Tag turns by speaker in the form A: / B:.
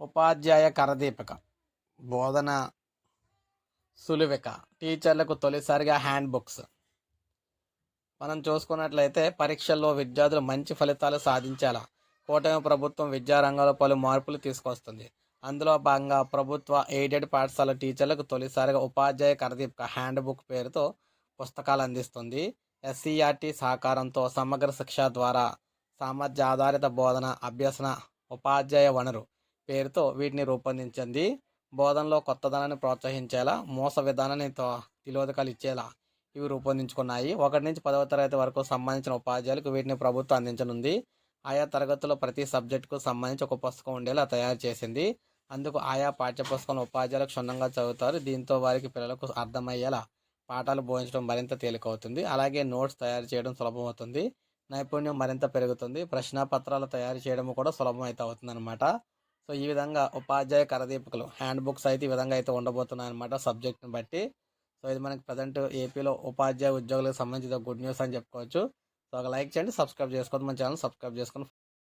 A: ఉపాధ్యాయ కరదీపిక బోధన సులువిక టీచర్లకు తొలిసారిగా హ్యాండ్ బుక్స్ మనం చూసుకున్నట్లయితే పరీక్షల్లో విద్యార్థులు మంచి ఫలితాలు సాధించేలా కూటమి ప్రభుత్వం విద్యారంగంలో పలు మార్పులు తీసుకొస్తుంది. అందులో భాగంగా ప్రభుత్వ ఎయిడెడ్ పాఠశాల టీచర్లకు తొలిసారిగా ఉపాధ్యాయ కరదీపిక హ్యాండ్ బుక్ పేరుతో పుస్తకాలు అందిస్తుంది. ఎస్సీఆర్టీ సహకారంతో సమగ్ర శిక్ష ద్వారా సామర్థ్య ఆధారిత బోధన అభ్యసన ఉపాధ్యాయ వనరు పేరుతో వీటిని రూపొందించింది. బోధనలో కొత్తదనాన్ని ప్రోత్సహించేలా మోస విధానాన్ని తో- తిలోదకాలు ఇచ్చేలా ఇవి రూపొందించుకున్నాయి. ఒకటి నుంచి పదవ తరగతి వరకు సంబంధించిన ఉపాధ్యాయులకు వీటిని ప్రభుత్వం అందించనుంది. ఆయా తరగతుల్లో ప్రతి సబ్జెక్టుకు సంబంధించి ఒక పుస్తకం ఉండేలా తయారు చేసింది. అందుకు ఆయా పాఠ్యపుస్తకం ఉపాధ్యాయులకు క్షుణ్ణంగా చదువుతారు. దీంతో వారికి పిల్లలకు అర్థమయ్యేలా పాఠాలు బోధించడం మరింత తేలికవుతుంది. అలాగే నోట్స్ తయారు చేయడం సులభమవుతుంది. నైపుణ్యం మరింత పెరుగుతుంది. ప్రశ్నపత్రాలు తయారు చేయడం కూడా సులభం అయితే అవుతుంది అనమాట సో ఈ విధంగా ఉపాధ్యాయ కరదీపకులు హ్యాండ్ బుక్స్ అయితే ఈ విధంగా అయితే ఉండబోతున్నాయి అనమాట సబ్జెక్ట్ని బట్టి. సో ఇది మనకి ప్రజెంట్ ఏపీలో ఉపాధ్యాయ ఉద్యోగులకు సంబంధించిన గుడ్ న్యూస్ అని చెప్పుకోవచ్చు. సో ఒక లైక్ చేయండి సబ్స్క్రైబ్ చేసుకోండి మన ఛానల్ సబ్స్క్రైబ్ చేసుకొని